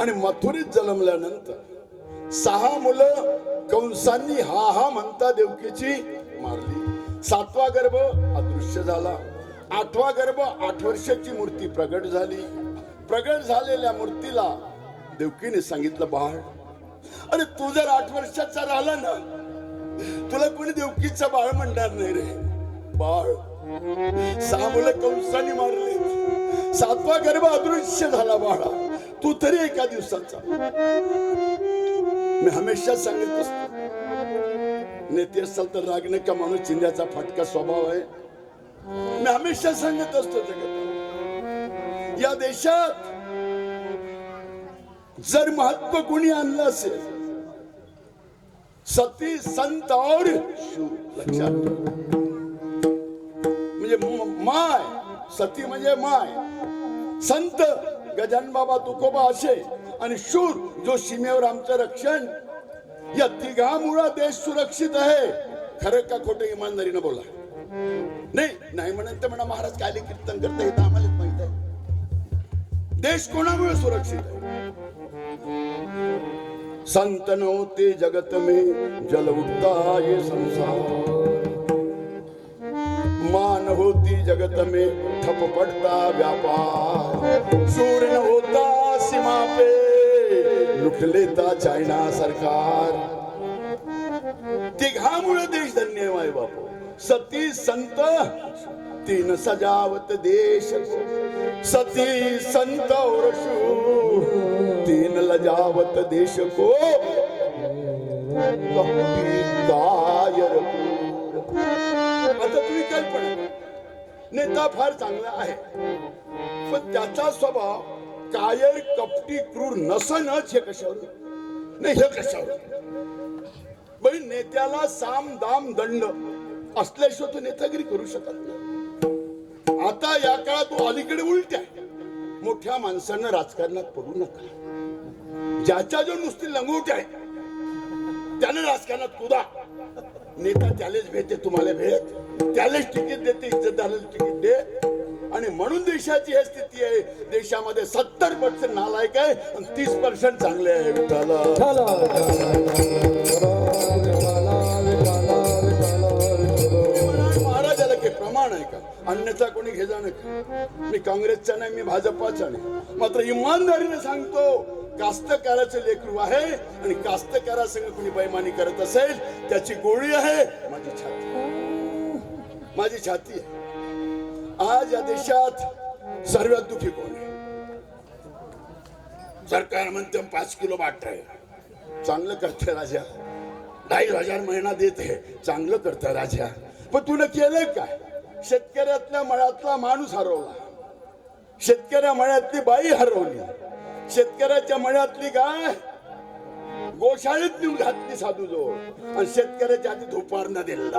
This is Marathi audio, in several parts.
आणि मथुरीत जन्मल्यानंतर सहा मुलं कंसांनी हा हा म्हणता देवकीची मारली. सातवा गर्भ अदृश्य झाला. आठवा गर्भ आठ वर्षाची मूर्ती प्रगट झाली. प्रगट झालेल्या मूर्तीला देवकीने सांगितलं बाळ अरे तू जर आठ वर्षाचा राहिला ना तुला कोणी देवकीचा बाळ म्हणणार नाही रे. बाळ सहा मुलं कंसाने मारले. सातवा गर्भ अदृश्य झाला बाळा. तू तरी एका दिवसाचा. मी हमेशा सांगत असतो. नेते असाल तर रागणे का माणूस चिंध्याचा फाटका स्वभाव आहे? मी हमेशा सांगत असतो जगत या देशात जर महत्त्व कोणी आणलं असेल सती संत और लक्षात म्हणजे माय सती म्हणजे माय संत गजान बाबा तुकोबा असे आणि शूर जो सीमेवर आमचं रक्षण या तिघामुळं देश सुरक्षित आहे. खरं का खोटं इमानदारीनं बोला? नाही नाही म्हणत तर म्हणा महाराज काय कीर्तन करता येतं आम्हालाच माहीत आहे. देश कोणामुळे सुरक्षित आहे? संत नव्हते जगत में जल उठता ये संसार. मान होती जगत में ठप पड़ता व्यापार। सूर्य होता सीमा पे लुट लेता चायना सरकार। तिघामुळे देश धन्य आहे माय बापू। सती संत तीन सजावत देश। सती संत और तीन लजावत देश को कपटी नेता फार चांगला आहे. पण त्याचा स्वभाव कायर कपटी क्रूर नसणच हे कशावर नाही हे कशावर बाई नेत्याला साम दाम दंड असल्याशिवाय तो नेतागिरी करू शकत नाही. आता या काळात तो अलीकडे उलट आहे. मोठ्या माणसांना राजकारणात पडू नका. ज्याच्या जो नुसती लंगोट आहे त्याने राजकारणात कुदा. नेता त्यालाच भेटते तुम्हाला भेट. त्यालाच तिकीट देते इज्जतदाराला तिकीट दे. आणि म्हणून देशाची ही स्थिती आहे देशामध्ये सत्तर पर्सेंट नालायक आहे आणि तीस पर्सेंट चांगले आहे महाराजाला काही प्रमाण आहे का? अन्यथा कोणी घेजा नाही मी काँग्रेसचा नाही मी भाजपाचा नाही. मात्र इमानदारीने सांगतो कास्तकाराचं लेकरू आहे आणि कास्तकारासंग कुणी बैमानी करत असेल त्याची गोळी आहे माझी छाती. माझी छाती आहे. आज या देशात सर्वात दुखी कोण आहे? सरकार म्हणते पाच किलो बाट आहे. चांगलं करते राजा. ढाई हजार महिना देत आहे. चांगलं करतं राजा. पण तुला केलंय काय? शेतकऱ्यातल्या मळ्यातला माणूस हरवला. शेतकऱ्या मळ्यातली बाई हरवली. शेतकऱ्याच्या मळ्यातली गाय गोशाळेत नेऊन घातली साधू जो. आणि शेतकऱ्याच्या आधी धुपारनं दिला.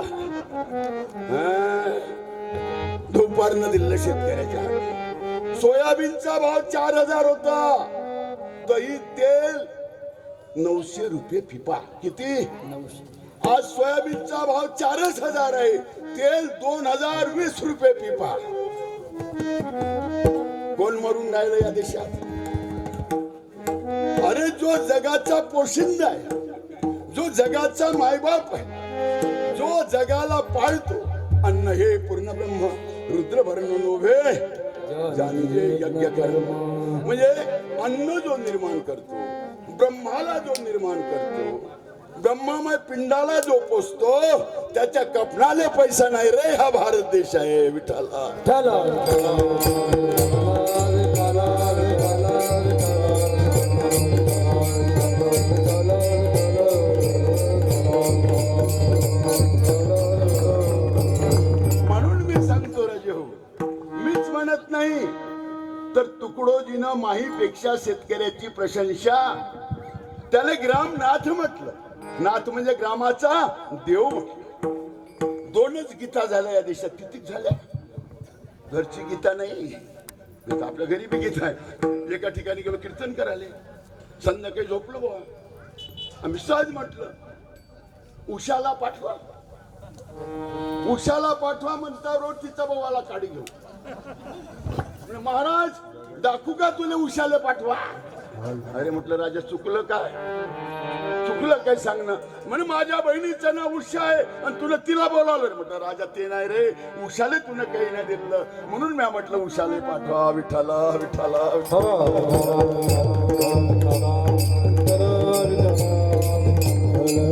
धुपारनं दिलं शेतकऱ्याच्या सोयाबीनचा भाव चार हजार होता. दही तेल नऊशे रुपये फिपा किती? आज सोयाबीनचा भाव चारच हजार आहे. तेल दोन हजार वीस रुपये पिपा. कोण मरून राहिलं या देशात? अरे जो जगाचा पोशिंदा आहे जो जगाचा मायबाप आहे जो जगाला पाळतो अन्न हे पूर्ण ब्रह्म रुद्रभरण नोभे जाणजे यज्ञ कर्म म्हणजे अन्न जो निर्माण करतो ब्रह्माला जो निर्माण करतो ब्रह्मामय पिंडाला जो पोचतो त्याच्या कपनाले पैसा नाही रे हा भारत देश आहे विठाला तर तुकडोजीनं माहीपेक्षा शेतकऱ्याची प्रशंसा. त्याने ग्रामनाथ म्हटलं. नाथ म्हणजे ग्रामाचा देव म्हटलं. दोनच गीता झाल्या या देशात. किती झाल्या? घरची गीता नाही. आपल्या घरी बी गीता आहे. एका ठिकाणी गेलो कीर्तन करायला. संध्याकाळी झोपलो बुवा. आम्ही सहज म्हटलं उषाला पाठवा. उषाला पाठवा म्हणता रोज तिचा भावाला काढी घेऊ महाराज दाखवू का तुला उषाला पाठवा? अरे म्हटलं राजा चुकलं काय? चुकलं काय सांगणं? म्हणे माझ्या बहिणीचं नाव उषा आहे आणि तुला तिला बोलावलं. म्हटलं राजा ते नाही रे. उषाले तुला काही नाही दिलं. म्हणून मी म्हटलं उषाले पाठवा. विठाला विठाला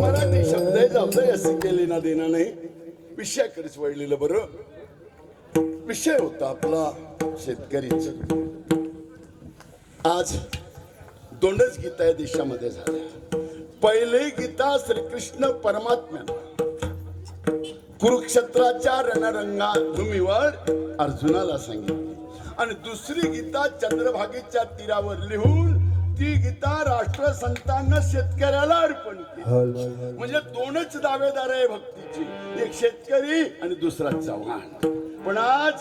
मराठी शब्द जाऊ असं केले ना देणं नाही. विषयाकडेच वळलेलं बरं. विषय होता आपला. शेतकरीच. आज दोनच गीता या देशामध्ये झाल्या. पहिले गीता श्रीकृष्ण परमात्म्यानं. कुरुक्षेत्राच्या रणरंगा भूमीवर अर्जुनाला सांगितली. आणि दुसरी गीता चंद्रभागेच्या तीरावर लिहून ती गीता राष्ट्रसंतांना शेतकऱ्याला अर्पण केली. म्हणजे दोनच दावेदार आहे भक्तीची. एक शेतकरी आणि दुसरा चव्हाण. पण आज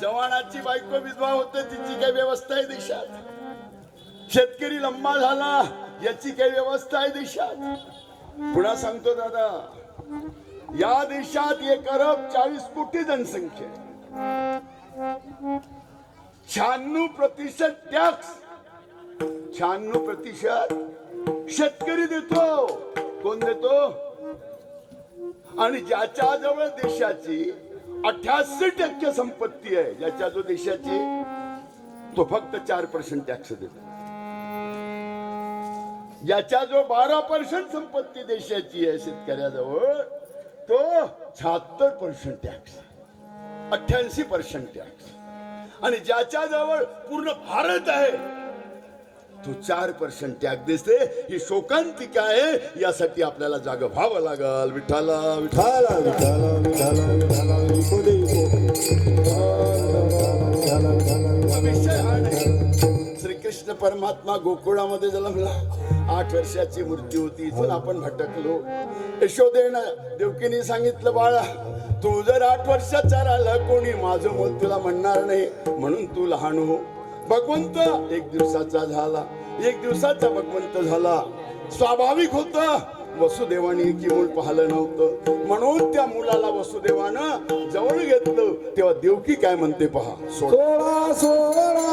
जवानाची बायको विधवा होते तिची काही व्यवस्था आहे देशात? शेतकरी लंबा झाला याची काही व्यवस्था आहे देशात? पुन्हा सांगतो दादा या देशात एक अरब चाळीस कोटी जनसंख्या शहाण्णव प्रतिशत टॅक्स शहाण्णव प्रतिशत शेतकरी देतो. कोण देतो? आणि ज्याच्या जवळ देशाची अठ्याऐंशी टक्के संपत्ती आहे. ज्याच्या जो देशाची तो फक्त चार पर्सेंट टॅक्स देतो. याच्या जो बारा पर्सेंट संपत्ती देशाची आहे शेतकऱ्याजवळ तो शहात्तर पर्सेंट टॅक्स अठ्याऐंशी पर्सेंट टॅक्स आणि ज्याच्या जवळ पूर्ण भारत आहे तो चार पर्सेंट टॅक्स दिसते. ही शोकांतिका आहे. यासाठी आपल्याला जाग व्हावं लागल. विठाला विठाला विठाला विठाला विठाला श्रीकृष्ण परमात्मा गोकुळामध्ये जन्मला. आठ वर्षाची मृत्यू होती. इथून आपण भटकलो. यशोदेनं देवकीने सांगितलं बाळा तू जर आठ वर्षाचा राहिला कोणी माझं मोल तुला म्हणणार नाही. म्हणून तू लहान हो. भगवंत. एक दिवसाचा झाला. एक दिवसाचा भगवंत झाला. स्वाभाविक होत. वसुदेवाने की मूल पाहिलं नव्हतं. म्हणून त्या मुलाला वसुदेवानं जवळ घेतलं. तेव्हा देवकी काय म्हणते पहा? सोळा सोळा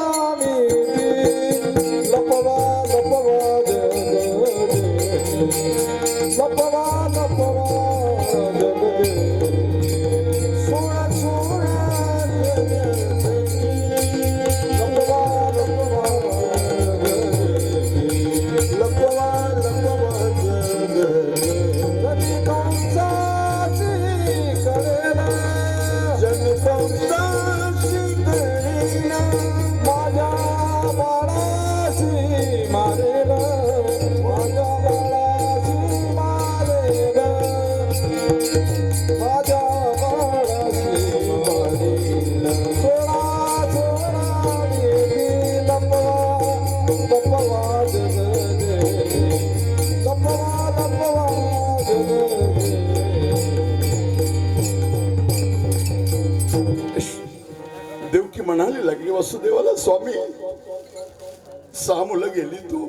मुलं गेली तू.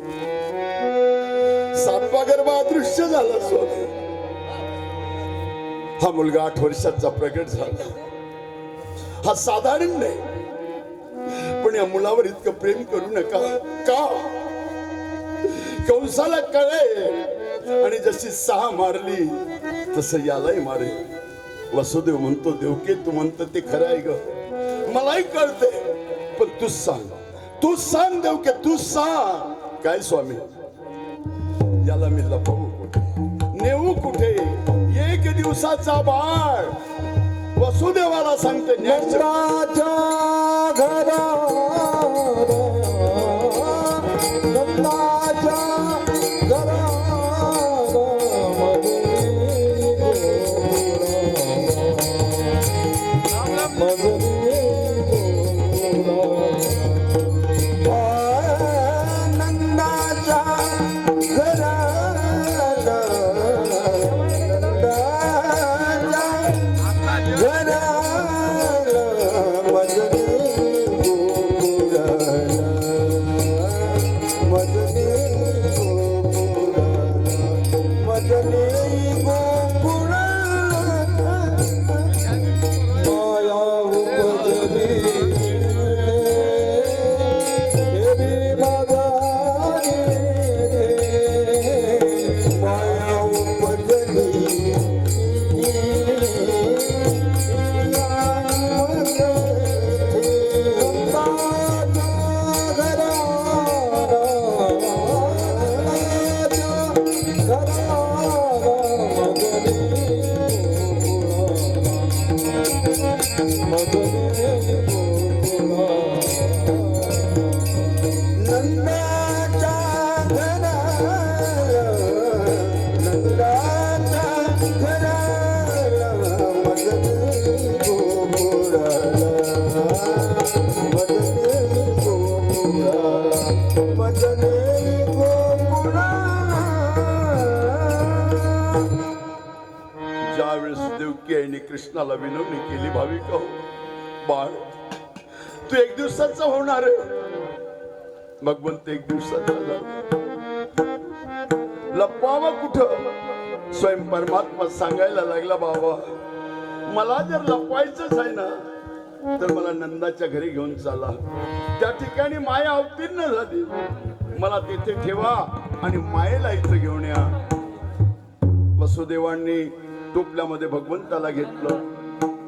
सातवा गर्भा झाला स्वामी. हा मुलगा आठ वर्षाचा प्रगट झाला. हा साधारण नाही. पण या मुलावर इतकं प्रेम करू नका. का? कंसाला कळे आणि जशी सहा मारली तस यालाही मारे वसुदेव म्हणतो देवके तू म्हणतो ते खरं आहे ग. मलाही कळते पण तूच सांग तू सांग की तू सांग काय स्वामी याला मी लपवू कुठे नेऊ कुठे एक दिवसाचा बाळ वसुदेवाला सांगते घरा देवकी आईने कृष्णाला विनवणी केली भाविक हो? बाळ तू एक दिवसाचा होणार मग भगवंत एक दिवसाचा झाला लपवावा कुठं? स्वयं परमात्मा सांगायला लागला बाबा मला जर लपवायचंच आहे ना तर मला नंदाच्या घरी घेऊन चाला. त्या ठिकाणी माया अवतीर्ण झाली. मला तिथे ठेवा आणि मायेला इथं घेऊन या. वसुदेवांनी टोपल्यामध्ये भगवंताला घेतलं.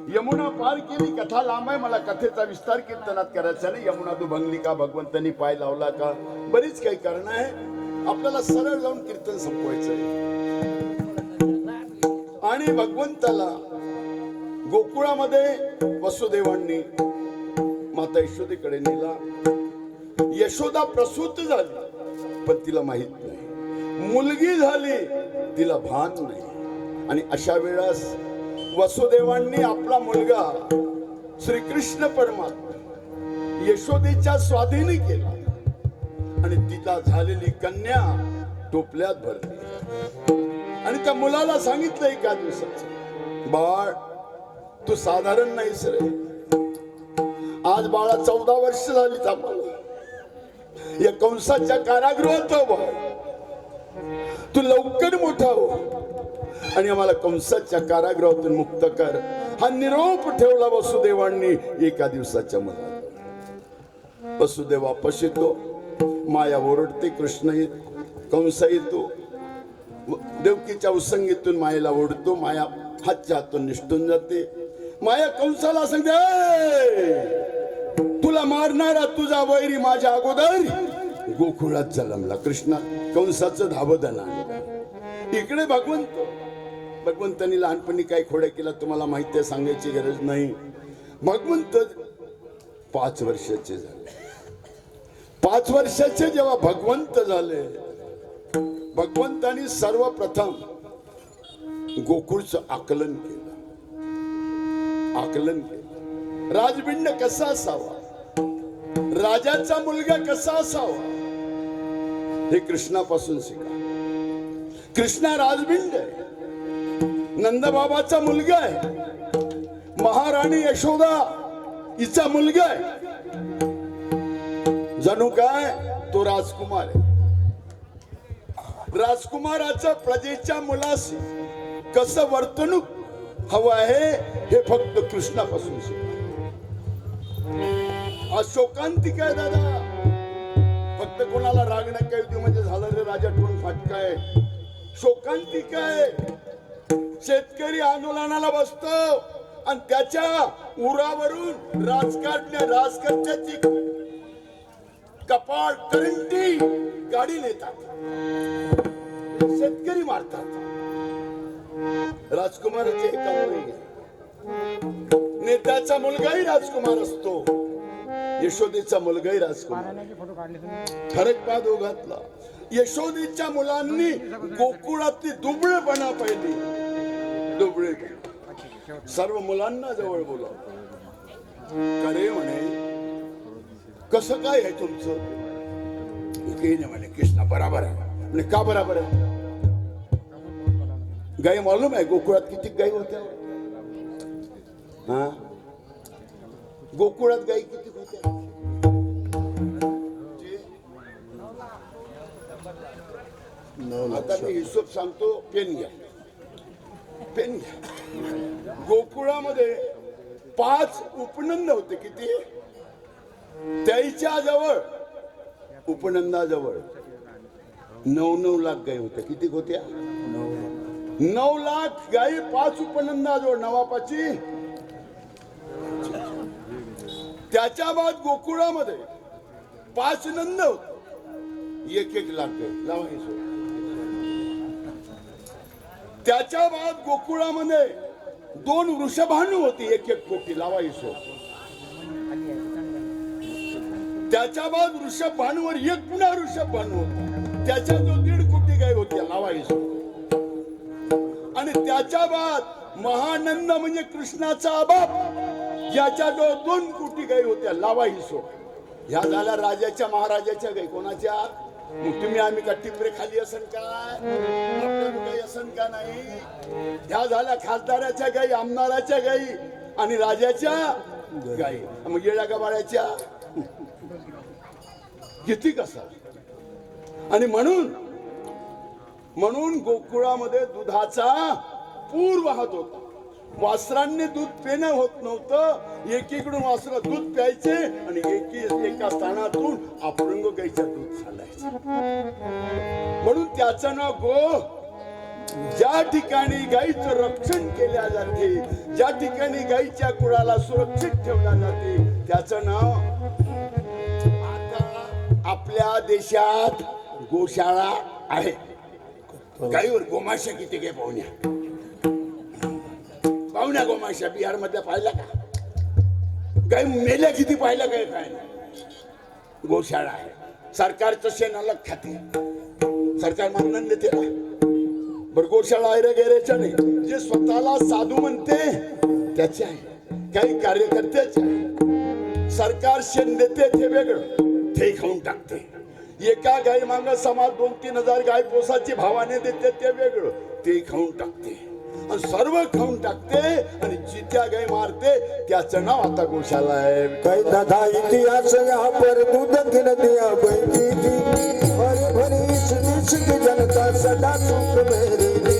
यमुना पार केली कथा लांब आहे मला कथेचा विस्तार कीर्तनात करायचा नाही. यमुना तू भंगली का? भगवंतांनी पाय लावला का? बरीच काही कारण आहे. आपल्याला सरळ जाऊन कीर्तन संपवायचं आहे. आणि भगवंताला गोकुळामध्ये वसुदेवांनी माता यशोदेकडे नेला. यशोदा प्रसूत झाली पण तिला माहीत नाही. मुलगी झाली तिला भान नाही. आणि अशा वेळेस वसुदेवांनी आपला मुलगा श्रीकृष्ण परमात्मा यशोदेच्या स्वाधीनी केला. आणि तिला झालेली कन्या टोपल्यात भरली. आणि त्या मुलाला सांगितलं एका दिवसाच बाळ तू साधारण नाहीस रे. आज बाळा चौदा वर्ष झाली थांबाला या कंसाच्या कारागृहात तू लवकर मोठा हो. आणि आम्हाला कंसाच्या कारागृहातून मुक्त कर. हा निरोप ठेवला वसुदेवांनी एका दिवसाच्या मनात. वसुदेव वापस येतो. माया ओरडते कृष्ण येत कंस येतो. देवकीच्या उसंगीतून मायेला ओढतो. माया हातच्या हातून निष्ठून जाते. माया कंसाला सांगते तुला मारणारा तुझा वैरी माझ्या अगोदर गोकुळात जलमला कृष्णा कंसाचं धावदना इकडे भगवंत भगवंतांनी लहानपणी काय खोड्या केला तुम्हाला माहिती आहे सांगायची गरज नाही. भगवंत पाच वर्षाचे झाले. पाच वर्षाचे जेव्हा भगवंत झाले भगवंतानी सर्वप्रथम गोकुळचं आकलन केलं. आकलन केलं. राजबिंड कसा असावा? राजाचा मुलगा कसा असावा? हे कृष्णापासून शिका. कृष्णा राजबिंड आहे. नंदबाबाचा मुलगा आहे. महाराणी यशोदा हिचा मुलगा आहे. जणू काय? तो राजकुमार आहे. राजकुमाराचं प्रजेच्या मुलास कस वर्तणूक हवं आहे हे फक्त कृष्णापासून अशोकांती काय दादा? फक्त कोणाला राग नका येऊ म्हणजे झालं रे राजा टोन फाटकाय. शोकांती काय? शेतकरी आंदोलनाला बसतो. आणि त्याच्या उरावरून राजकारण्या राजकर्त्याची कपाळ करंटी गाडी नेतात. शेतकरी मारतात. राजकुमाराचे एका मुलगी नेत्याचा मुलगाही राजकुमार असतो. यशोदेचा मुलगाही राजकुमार. फरक पा दोघातला यशोदीच्या मुलांनी गोकुळातली दुबळेपणा पाहिली. दुबळे सर्व मुलांना जवळ बोला करे म्हणे कसं काय आहे तुमचं? काही नाही म्हणे कृष्णा बराबर आहे. म्हणे का बराबर आहे? गाई मालूम आहे गोकुळात किती गाई होत्या? हा? गोकुळात गाई किती होत्या? आता मी हिशोब सांगतो पेन घ्या पेन घ्या गोकुळामध्ये पाच उपनंद होते किती? त्याच्याजवळ उपनंदाजवळ. नऊ नऊ लाख गाई होत्या किती होत्या? नऊ लाख गाई पाच उपनंदाजवळ. नवापाची. त्याच्या बाद गोकुळामध्ये पाच नंद होत. एक एक लाख गाई. लावा. त्याच्या बाद गोकुळामध्ये दोन वृषभानू होती एक एक कोटी लावा ही त्याच्या बाद वृषभ भानूवर एक पुन्हा वृषभ भानू होता. त्याच्या जो दीड कोटी गाय होत्या लावायचो आणि त्याच्या बाद महानंद म्हणजे कृष्णाचा अबाप याच्या जो दोन कोटी गाय होत्या लावायचो ह्या झाल्या राजाच्या महाराजाच्या गाय. कोणाच्या? मग तुम्ही आम्ही का टिपरे खाली असन काय काही असन का नाही? ह्या झाल्या खासदाराच्या गाई आमदाराच्या गाई आणि राजाच्या गाई. मग येड्या गबाळ्याच्या किती कसा? आणि म्हणून म्हणून गोकुळामध्ये दुधाचा पूर वाहत होता. वासरांनी दूध पिणं होत नव्हतं. एकीकडून वासर दूध प्यायचे आणि एकी एका स्थानातून अपरंग गाईचं त्याचं नाव गो. ज्या ठिकाणी गाईचं रक्षण केल्या जाते ज्या ठिकाणी गाईच्या कुळाला सुरक्षित ठेवल्या जाते त्याचं नाव आता आपल्या देशात गोशाळा आहे. गाईवर गोमाशा किती काय पाहुण्या. पाहुण्या गोमाशा बिहार मधल्या पाहिल्या का? गाई मेल्या किती पाहिल्या काय काय नाही. गोशाळा आहे. सरकारचं शेण अलग खाते. सरकार मानधन देते ना बर गोशाळा नाही जे स्वतःला साधू म्हणते त्याचे आहे. काही कार्यकर्त्याचे आहे. सरकार शेण देते ते वेगळं. ते खाऊन टाकते. एका गाई माग समाज दोन तीन हजार गाय पोसाची भावाने देते ते वेगळं. ते खाऊन टाकते. आणि सर्व खाऊन टाकते आणि जित्या गाय मारते त्याचं नाव आता गोशाला आहे. काही दादा इतिहास यहाँ पर दूध गिन दिया भरी. इस देश की जनता सदा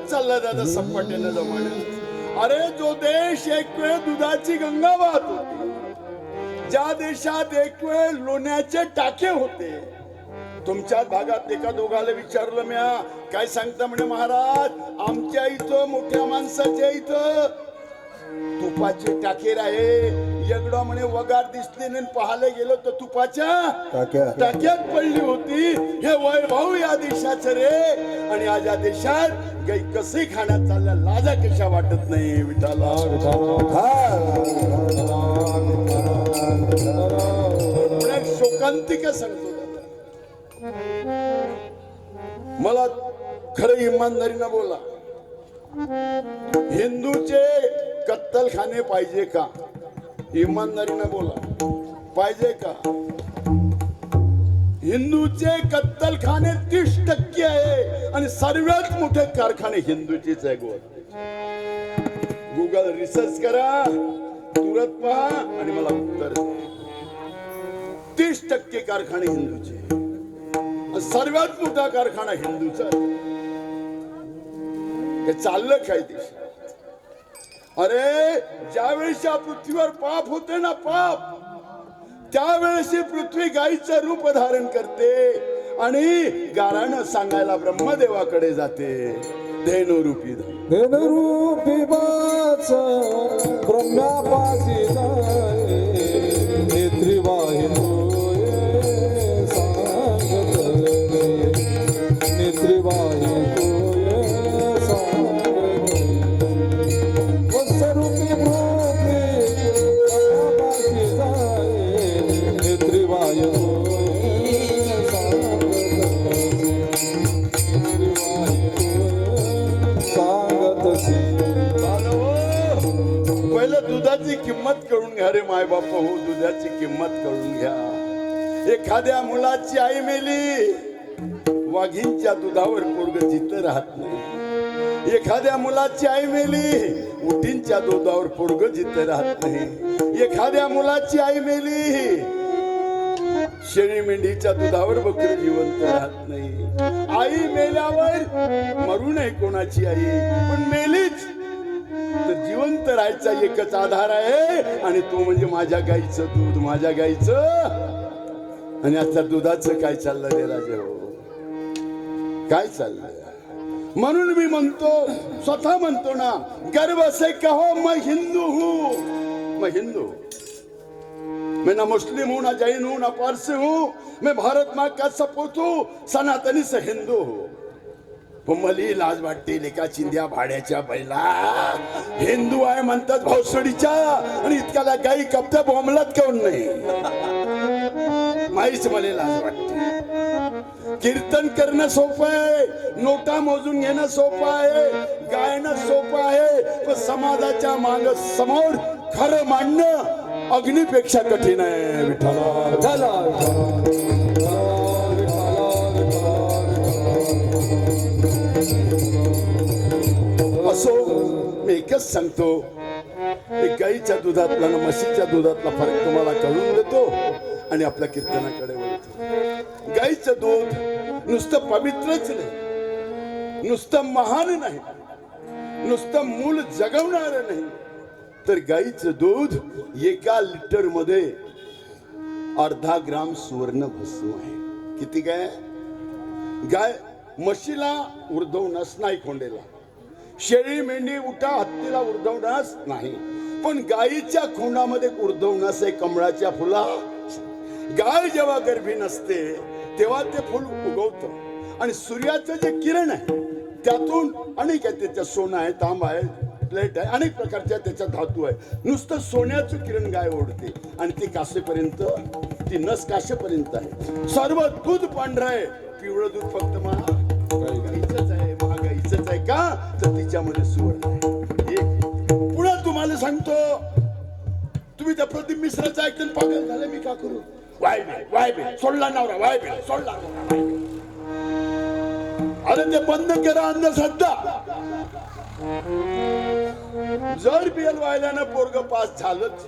बदल चालला दादा सपाट्यानं जमान्यात अरे जो देश एक वेळ दुधाची गंगा वाहत होती ज्या देशात एक वेळ लोण्याचे टाके होते तुमच्या भागात एका दोघाला विचारलं म्या काय सांगता म्हणे महाराज आमच्या इथं मोठ्या माणसाच्या इथं तुपाचे टाके राहे एकडा म्हणे वगार दिसले नाही पाहायला गेलो तर तुपाच्या टाक्या- टाक्यात पडली होती. हे वैभव या देशाचं रे. आणि आज या देशात गाई कसे खाण्यात चालल्या लाजा कशा वाटत नाही विठाला. शोकांतिका सांगतो. मला खरं इमानदारीनं बोला. हिंदूचे कत्तलखाने पाहिजे का? इमानदारीनं बोला. पाहिजे का? हिंदूचे कत्तलखाने तीस टक्के आहे आणि सर्वात मोठे कारखाने हिंदूचेच आहे गोवा. गुगल रिसर्च करा तुरत पहा आणि मला उत्तर तीस टक्के कारखाने हिंदूचे सर्वात मोठा कारखाना हिंदूचा हे चाललं काय देशात? अरे ज्यावेळेस या पृथ्वीवर पाप होते ना पाप त्यावेळेस ही पृथ्वी गायीचं रूप धारण करते आणि गारानं सांगायला ब्रह्मदेवाकडे जाते. धेनुरूपी धेनुरूपी ब्रह्म्यापासी माय बाप हो दुधाची किंमत करून घ्या. एखाद्या मुलाची आई मेली वाघींच्या दुधावर पोरग जिथं राहत नाही. एखाद्या मुलाची आई मेली उटींच्या दुधावर पोरग जिथं राहत नाही. एखाद्या मुलाची आई मेली शेळी मेंढीच्या दुधावर बकर जिवंत राहत नाही. आई मेल्यावर मरू नये कोणाची आई पण मेली जिवंत राहायचा एकच आधार आहे. आणि तो म्हणजे माझ्या गाईचं दूध माझ्या गाईचं. आणि आता दुधाचं काय चाललं रे राजे हो? काय चाललंय? म्हणून मी म्हणतो स्वतः म्हणतो ना गर्व से कहो मैं हिंदू हूं. मैं हिंदू. मैं ना मुस्लिम हूं ना जैन हूं ना पारसी हूं. मैं भारत माँ का सपूत हूं सनातनी से हिंदू हूं. मली लाज वाटते लेका चिंध्या भाड्याच्या बैला. हिंदू आहे म्हणतात भाऊसडीच्या आणि इतक्याला गाई कपत्या बोंबलत काऊन नाही. माहीच मला लाज वाटते. कीर्तन करणं सोपं आहे नोटा मोजून घेणं सोपं आहे गायनं सोपं आहे पण समाजाच्या माग समोर खरं मांडणं अग्नीपेक्षा कठीण आहे विठ्ठला मी एकच सांगतो गाईच्या दुधातला म्हशीच्या दुधातला फरक तुम्हाला कळून देतो आणि आपल्या कीर्तनाकडे वळतो. गाईचं दूध नुसतं पवित्रच नाही नुसतं महान नाही नुसतं मूल जगवणार नाही तर गाईचं दूध एका लिटरमध्ये अर्धा ग्राम सुवर्ण भस्म आहे. किती काय गाय म्हशीला उर्धव नाही कोंडेला शेळी मेंढी उठा हत्तीला उर्धवणस नाही. पण गायीच्या खोंडामध्ये उर्धवणस आहे कमळाच्या फुला. गाय जेव्हा गर्भी नसते तेव्हा ते फुल उगवतं. आणि सूर्याचं जे किरण आहे त्यातून अनेक आहे त्याच्या सोनं आहे तांब आहे प्लेट आहे अनेक प्रकारच्या त्याच्या धातू आहे. नुसतं सोन्याचं किरण गाय ओढते. आणि ती कासेपर्यंत ती नस काशेपर्यंत आहे. सर्व दूध पांढरं आहे. पिवळं दूध फक्त महा का? तर तिच्यामध्ये सुवर्ण आहे. एक पुन्हा तुम्हाला सांगतो. तुम्ही त्या प्रदीप मिश्राचं ऐकून पागल झाले मी का करू? वाय बे वाय बे. सोडला नवरा वाय बे. सोडला अरे ते बंद करा अंधश्रद्धा जर बियल व्हायला पोरग पास झालंच.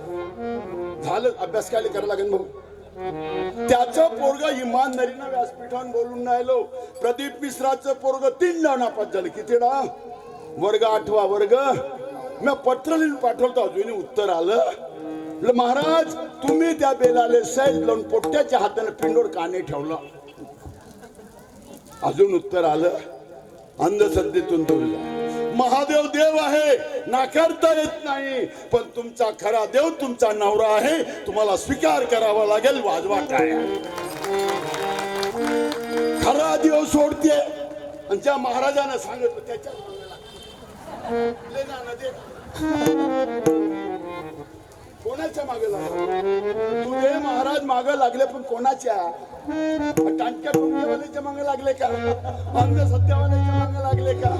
झालं अभ्यास काय करायला लागेल भाऊ? त्याचं पोरग इमानदारीनं व्यासपीठान बोलून राहिलो. प्रदीप मिश्राचं पोरग तीन डा नापास झालं. किती डा वर्ग आठवा वर्ग. मी पत्र लिहून पाठवतो अजूनही उत्तर आलं. महाराज तुम्ही त्या बेलाले सैल लावून पोट्याच्या हाताने पिंडोर काने ठेवलं. अजून उत्तर आलं. अंधश्रद्धेतून दूर महादेव देव आहे. नाकारता येत नाही. पण तुमचा खरा देव तुमचा नवरा आहे. तुम्हाला स्वीकार करावा लागेल वाजवा काय खरा देव सोडते. आणि ज्या महाराजांना सांगितलं त्याच्या कोणाच्या मागे लागला? तुझे महाराज माग लागले पण कोणाच्या? टांक्या टोपल्यावाल्याच्या मागे लागले का? अंधश्रद्धावाल्याच्या मागे लागले का?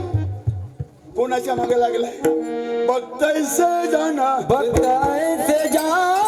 कोणाच्या मागे लागलाय? बघतायसे जाना बघतायसे जाना